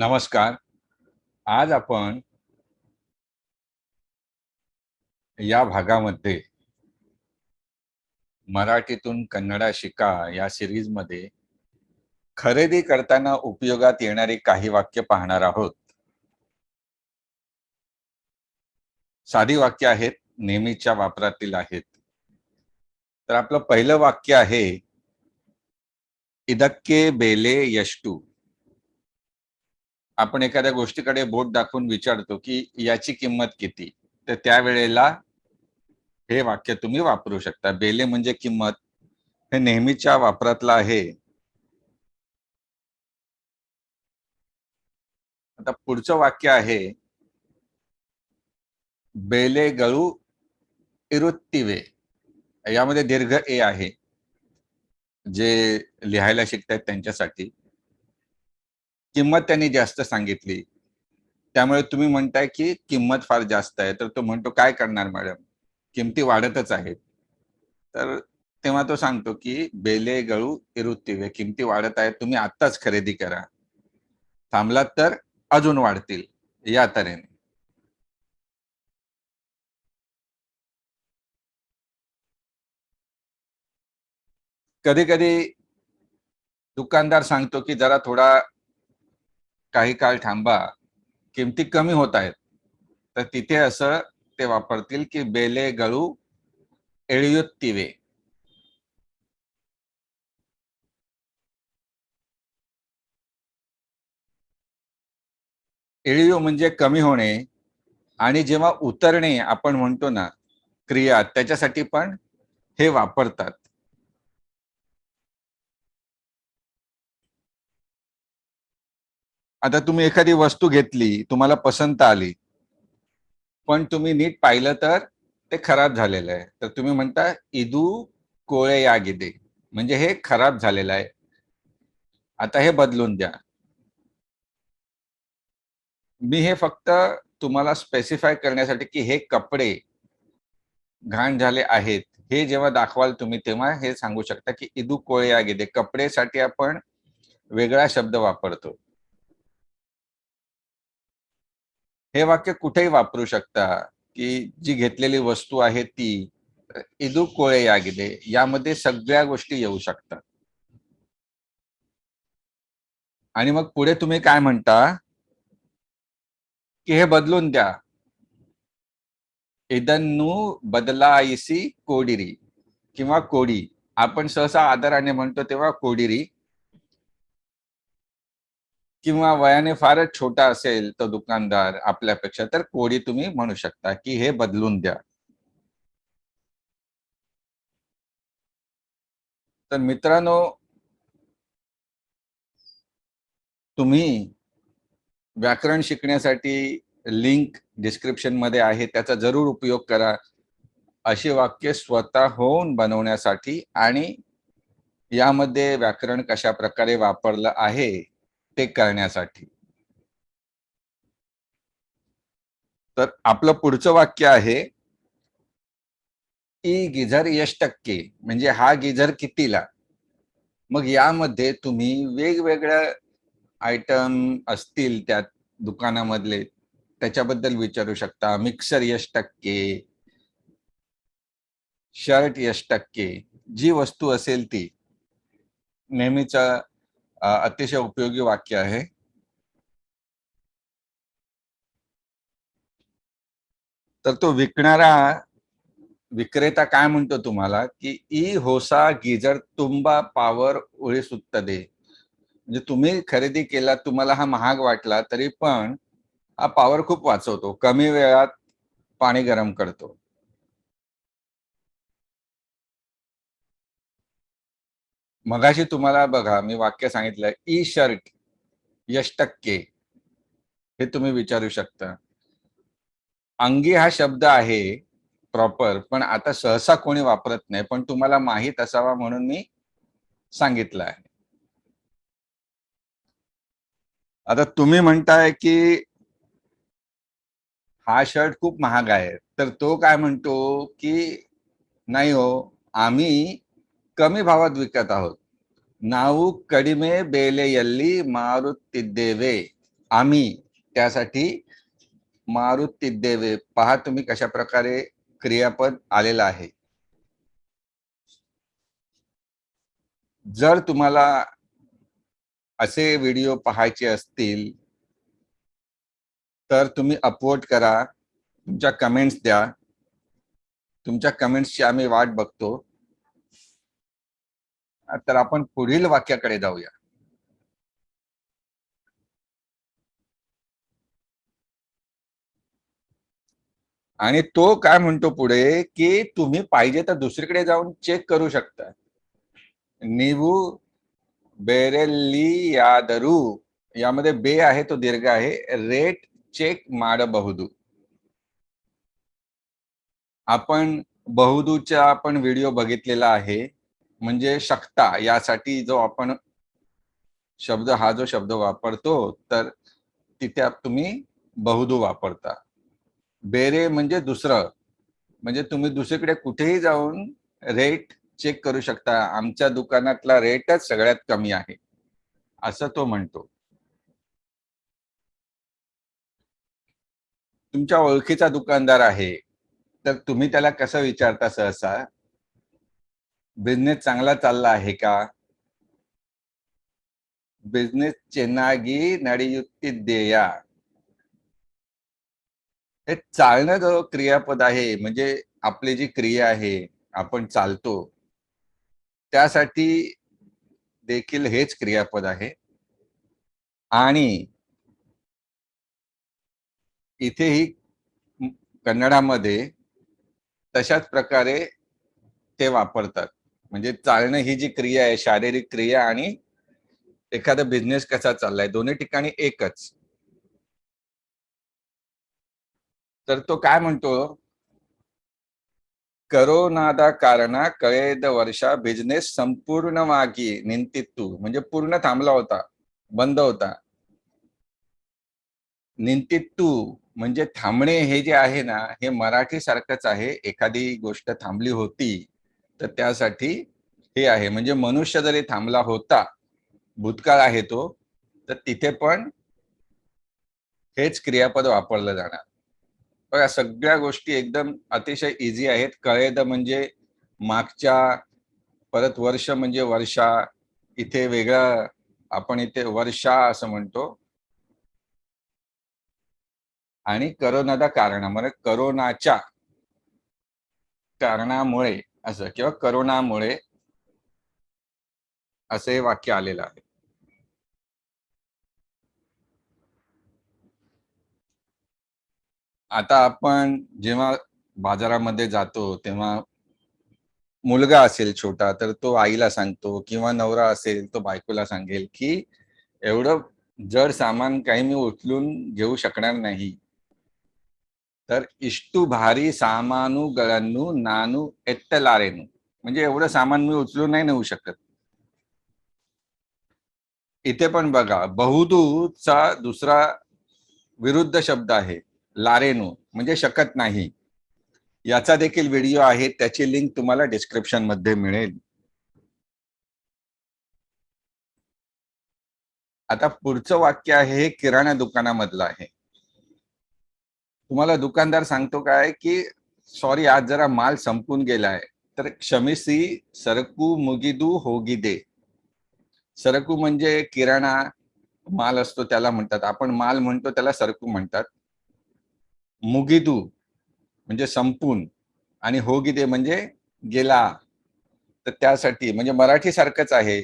नमस्कार. आज आपण या भागामध्ये मराठीतून कन्नडा शिका या सिरीजमध्ये खरेदी करताना उपयोगात येणारी काही वाक्य पाहणार आहोत. साधी वाक्य आहेत नेहमीच्या वापरातील आहेत. तर आपलं पहिलं वाक्य आहे इदक्के बेले यष्टू. आपण एखाद्या गोष्टीकडे बोट दाखवून विचारतो की याची किंमत किती? तर त्यावेळेला हे वाक्य तुम्ही वापरू शकता. बेले म्हणजे किंमत. हे नेहमीच्या वापरातला आहे. आता पुढचं वाक्य आहे. बेले गळू इरुत्तिवे. यामध्ये दीर्घ ए आहे. जे लिहायला शिकतायत त्यांच्यासाठी. किंमत त्यांनी जास्त सांगितली. त्यामुळे तुम्ही म्हणताय की किंमत फार जास्त आहे. तर तो म्हणतो काय करणार मॅडम? किमती वाढतच आहेत. तर तेव्हा तो सांगतो की बेले गळू इरुत्तिवे किमती वाढत आहेत. तुम्ही आत्ताच खरेदी करा. थांबलात तर अजून वाढतील. या तऱ्हेने. कधी कधी दुकानदार सांगतो की जरा थोडा काही काळ थांबा किमती कमी होत आहेत. तर तिथे असं ते वापरतील की बेले गळू एळयुत्तिवे एळीव म्हणजे कमी होणे आणि जेव्हा उतरणे आपण म्हणतो ना क्रिया त्याच्यासाठी पण हे वापरतात. आता तुम्ही एखादी वस्तू घेतली तुम्हाला पसंत आली पण तुम्ही नीट पाहिलं तर ते खराब झालेलं आहे. तर तुम्ही म्हणता इदू कोळे या गिदे. म्हणजे हे खराब झालेलं आहे. आता हे बदलून द्या. मी हे फक्त तुम्हाला स्पेसिफाय करण्यासाठी की हे कपडे घाण झाले आहेत हे जेव्हा दाखवाल तुम्ही तेव्हा हे सांगू शकता की इदू कोळे या गिदे. कपडेसाठी आपण वेगळा शब्द वापरतो. हे वाक्य कुठेही वापरू शकता की जी घेतलेली वस्तू आहे ती इदू कोळे यागिदे यामध्ये सगळ्या गोष्टी येऊ शकतात. आणि मग पुढे तुम्ही काय म्हणता? की हे बदलून द्या. इदन्नू बदलायसी कोडिरी किंवा कोडी. आपण सहसा आदराने म्हणतो तेव्हा कोडिरी. किंवा वयाने फारच छोटा असेल तो दुकानदार आपल्यापेक्षा तर कोडी तुम्ही म्हणू शकता की हे बदलून द्या. तर मित्रांनो तुम्ही व्याकरण शिकण्यासाठी लिंक डिस्क्रिप्शनमध्ये आहे त्याचा जरूर उपयोग करा. अशी वाक्य स्वतःहून बनवण्यासाठी आणि यामध्ये व्याकरण कशा प्रकारे वापरलं आहे ते करण्यासाठी. तर आपलं पुढचं वाक्य आहे ई गिझर यश टक्के म्हणजे हा गिझर कितीला? मग यामध्ये तुम्ही वेगवेगळ्या आयटम असतील त्या दुकानामधले त्याच्याबद्दल विचारू शकता. मिक्सर यश टक्के शर्ट यश टक्के जी वस्तू असेल ती. नेहमीचा अतिशय उपयोगी वाक्य आहे. तर तो विकणारा विक्रेता काय म्हणतो तुम्हाला? की ई होसा गिजर तुंबा पावर ओळी सुत्त दे. म्हणजे तुम्ही खरेदी केला तुम्हाला हा महाग वाटला तरी पण हा पॉवर खूप वाचवतो. कमी वेळात पाणी गरम करतो. मगाशी तुम्हाला बघा मी वाक्य सांगितलं ई शर्ट यश टक्के. हे तुम्ही विचारू शकता. अंगी हा शब्द आहे प्रॉपर पण आता सहसा कोणी वापरत नाही पण तुम्हाला माहीत असावा म्हणून मी सांगितलं आहे. आता तुम्ही म्हणताय की हा शर्ट खूप महाग आहे तर तो काय म्हणतो की नाही हो आम्ही कमी भावात विकत आहोत ನಾವು ಕಡಿಮೆ ಬೆಲೆಯಲ್ಲಿ ಮಾರುತ್ತಿದ್ದೇವೆ आम्ही त्यासाठी मारुती देवे पहा तुम्ही कशा प्रकारे क्रियापद आलेलं आहे जर तुम्हाला असे व्हिडिओ पाहायचे असतील तर तुम्ही अपलोड करा तुमच्या कमेंट्स द्या तुमच्या कमेंट्सची आम्ही वाट बघतो तर आपण पुढील वाक्याकडे जाऊया. आणि तो काय म्हणतो पुढे की तुम्ही पाहिजे तर दुसरीकडे जाऊन चेक करू शकता. निवू बेरेली यादरू. यामध्ये बे आहे तो दीर्घ आहे. रेट चेक माड बहुदू. आपण बहुदूचा आपण व्हिडिओ बघितलेला आहे. म्हणजे शकता यासाठी जो आपण शब्द हा जो शब्द वापरतो तर तिथे तुम्ही बहुदू वापरता. बेरे म्हणजे दुसरं. म्हणजे तुम्ही दुसरीकडे कुठेही जाऊन रेट चेक करू शकता. आमच्या दुकानातला रेटच सगळ्यात कमी आहे. असं तो म्हणतो. तुमच्या ओळखीचा दुकानदार आहे. तर तुम्ही त्याला कसं विचारता सहसा? बिझनेस चांगला चालला आहे का? बिझनेस चेनागी नडीयुक्ती देया. हे चालणं जो क्रियापद आहे म्हणजे आपली जी क्रिया आहे आपण चालतो त्यासाठी देखील हेच क्रियापद आहे. आणि इथेही कन्नडामध्ये तशाच प्रकारे ते वापरतात. म्हणजे चालणं ही जी क्रिया आहे शारीरिक क्रिया आणि एखादा बिझनेस कसा चाललाय दोन्ही ठिकाणी एकच. तर तो काय म्हणतो? करोनादा कारणा कळेद वर्षा बिझनेस संपूर्ण मागी निंतित्तू म्हणजे पूर्ण थांबला होता बंद होता. निंतित्तू म्हणजे थांबणे हे जे आहे ना हे मराठी सारखंच आहे. एखादी गोष्ट थांबली होती. तर त्यासाठी हे आहे. म्हणजे मनुष्य जरी थांबला होता भूतकाळ आहे तो तर तिथे पण हेच क्रियापद वापरलं जाणार. बघा सगळ्या गोष्टी एकदम अतिशय इझी आहेत. कळेद म्हणजे मागच्या परत वर्ष म्हणजे वर्षा इथे वेगळा आपण इथे वर्षा असं म्हणतो. आणि करोनादा कारण म्हणजे करोनाच्या कारणामुळे असं किंवा करोनामुळे असं हे वाक्य आलेलं आहे. आता आपण जेव्हा बाजारामध्ये जातो तेव्हा मुलगा असेल छोटा तर तो आईला सांगतो किंवा नवरा असेल तो बायकोला सांगेल की एवढं जड सामान काही मी उचलून घेऊ शकणार नाही तर इष्टू भारी सामानू गळन्नू नानू एत्तलारेनू म्हणजे एवढं सामान मी उचलू नाही नेऊ शकत. इथे पण बघा बहुदूचा दुसरा विरुद्ध शब्द आहे लारेनू. म्हणजे शकत नाही. याचा देखील व्हिडिओ आहे त्याची लिंक तुम्हाला डिस्क्रिप्शनमध्ये मिळेल. आता पुढचं वाक्य आहे हे किराणा दुकानामधलं आहे. तुम्हाला दुकानदार सांगतो काय की सॉरी आज जरा माल संपून गेलाय तर क्षमेसी सरकू मुगिदू होगिदे सरकू म्हणजे किराणा माल असतो त्याला म्हणतात. आपण माल म्हणतो त्याला सरकू म्हणतात. मुगिदू म्हणजे संपून आणि होगिदे म्हणजे गेला. तर त्यासाठी म्हणजे मराठी सारखंच आहे.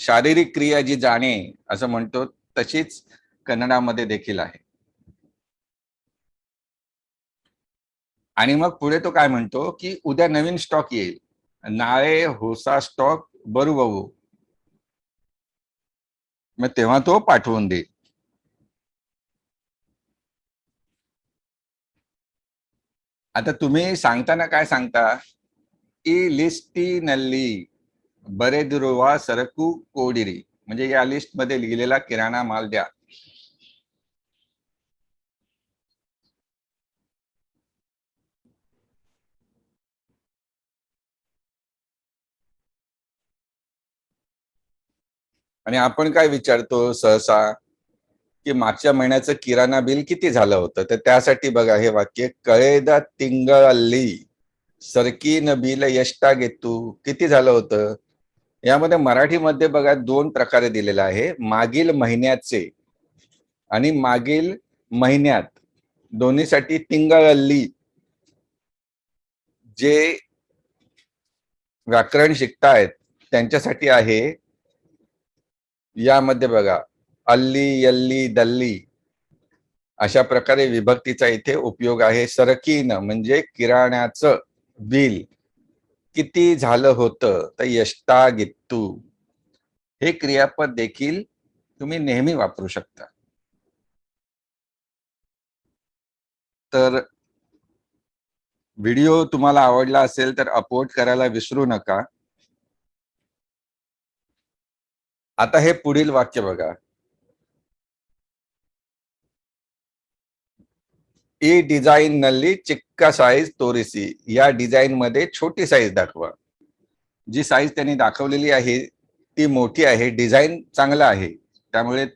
शारीरिक क्रिया जी जाणे असं म्हणतो तशीच कन्नडामध्ये देखील आहे. आणि मग पुढे तो काय म्हणतो की उद्या नवीन स्टॉक येईल. नाळे होसा स्टॉक बरोबर मग तेव्हा तो पाठवून देईल. आता तुम्ही सांगताना काय सांगता? की लिस्टी नल्ली बरे दुर्वा सरकू कोडिरी. म्हणजे या लिस्टमध्ये लिहिलेला किराणा माल द्या. आणि आपण काय विचारतो सहसा की मागच्या महिन्याचं किराणा बिल किती झालं होतं? तर त्यासाठी बघा हे वाक्य कळेदा तिंगळल्ली सरकीन बिल यष्टा घेतू. किती झालं होतं? यामध्ये मराठीमध्ये बघा दोन प्रकारे दिलेलं आहे. मागील महिन्याचे आणि मागील महिन्यात दोन्हीसाठी तिंगळल्ली जे व्याकरण शिकतायत त्यांच्यासाठी आहे यामध्ये बघा अल्ली यल्ली दल्ली अशा प्रकारे विभक्तीचा इथे उपयोग आहे. सरकीन म्हणजे किराण्याचं बिल. किती झालं होतं? तर यष्टा गित्तू हे क्रियापद देखील तुम्ही नेहमी वापरू शकता. तर व्हिडिओ तुम्हाला आवडला असेल तर अपलोड करायला विसरू नका. आता हे पुढील वाक्य बघा. E ई डिझाईन नल्ली चिक्का साईज तोरिसी. या डिझाईन मध्ये छोटी साईज दाखवा. जी साईज त्यांनी दाखवलेली आहे ती मोठी आहे डिझाईन चांगला आहे. त्यामुळे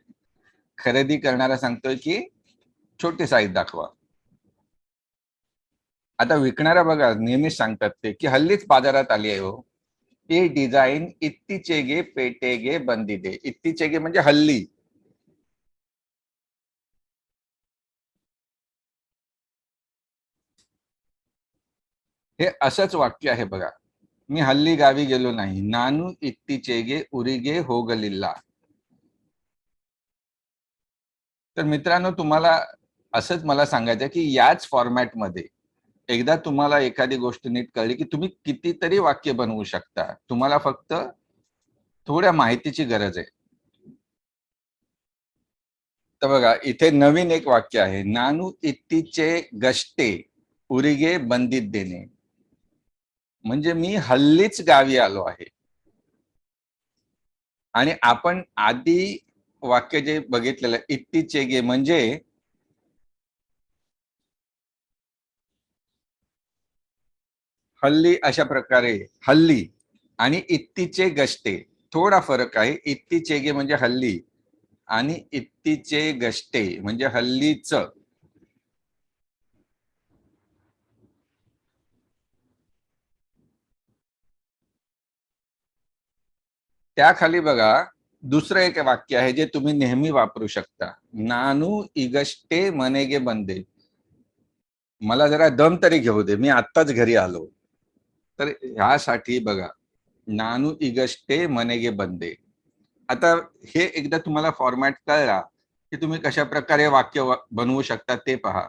खरेदी करणारा सांगतोय की छोटी साईज दाखवा. आता विकणारा बघा नेहमीच सांगतात ते की हल्लीच बाजारात आली आहे हो. ही डिझाईन इत्तीचेगे पेटेगे बंदिदे. इत्तीचेगे म्हणजे हल्ली. हे असंच वाक्य आहे बघा. मी हल्ली गावी गेलो नाही. नानू इत्तीचेगे उरिगे होगलिल्ला. तर मित्रांनो तुम्हाला असंच मला सांगायचं की याच फॉर्मॅटमध्ये एकदा तुम्हाला एखादी गोष्ट नीट कळली की तुम्ही कितीतरी वाक्य बनवू शकता. तुम्हाला फक्त थोड्या माहितीची गरज आहे. तर बघा इथे नवीन एक वाक्य आहे. नानू इत्तीचे गष्टे उरिगे बंदीत देणे. म्हणजे मी हल्लीच गावी आलो आहे. आणि आपण आधी वाक्य जे बघितलेलं इत्तीचेगे म्हणजे हल्ली अशा प्रकारे हल्ली आणि इत्तीचे गष्टे. थोडा फरक आहे इत्तीचेगे म्हणजे हल्ली आणि इत्तीचे गष्टे म्हणजे हल्लीच. त्याखाली बघा दुसरं एक वाक्य आहे जे तुम्ही नेहमी वापरू शकता. नानू इगष्टे मनेगे बंदे. मला जरा दम तरी घेऊ दे मी आत्ताच घरी आलो. तर ह्यासाठी बघा नानू इगष्टे मनेगे बंदे. आता हे एकदा तुम्हाला फॉर्मॅट कळला की तुम्ही कशा प्रकारे वाक्य बनवू शकता ते पहा.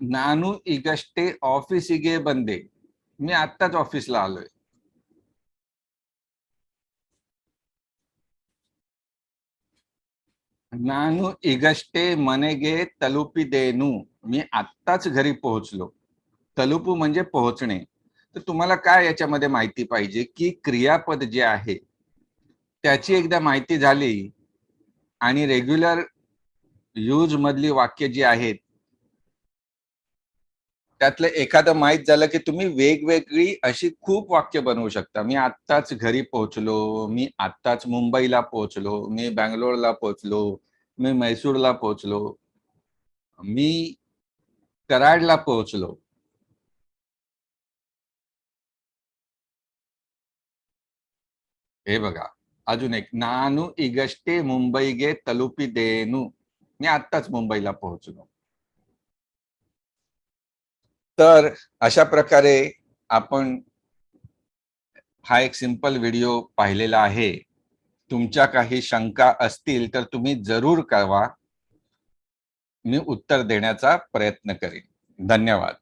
नानू इगष्टे ऑफिस इगे बंदे. मी आत्ताच ऑफिसला आलोय. नानू इगष्टे मनेगे तलुपी देनू. मी आत्ताच घरी पोहोचलो. तलुपू म्हणजे पोहोचणे. तर तुम्हाला काय याच्यामध्ये माहिती पाहिजे की क्रियापद जे आहे त्याची एकदा माहिती झाली आणि रेग्युलर यूज मधली वाक्य जी आहेत त्यातलं एखादं माहीत झालं की तुम्ही वेगवेगळी अशी खूप वाक्य बनवू शकता. मी आत्ताच घरी पोहोचलो मी आत्ताच मुंबईला पोहोचलो मी बँगलोरला पोहोचलो मी मैसूरला पोहोचलो मी कराडला पोहोचलो. हे बघा अजून एक नानू इगष्टे मुंबई गे तलुपी देनू मी आत्ताच मुंबईला पोहोचलो तर अशा प्रकारे आपण हा एक सिंपल व्हिडिओ पाहिलेला आहे तुमच्या काही शंका असतील तर तुम्ही जरूर कळवा मी उत्तर देण्याचा प्रयत्न करेन धन्यवाद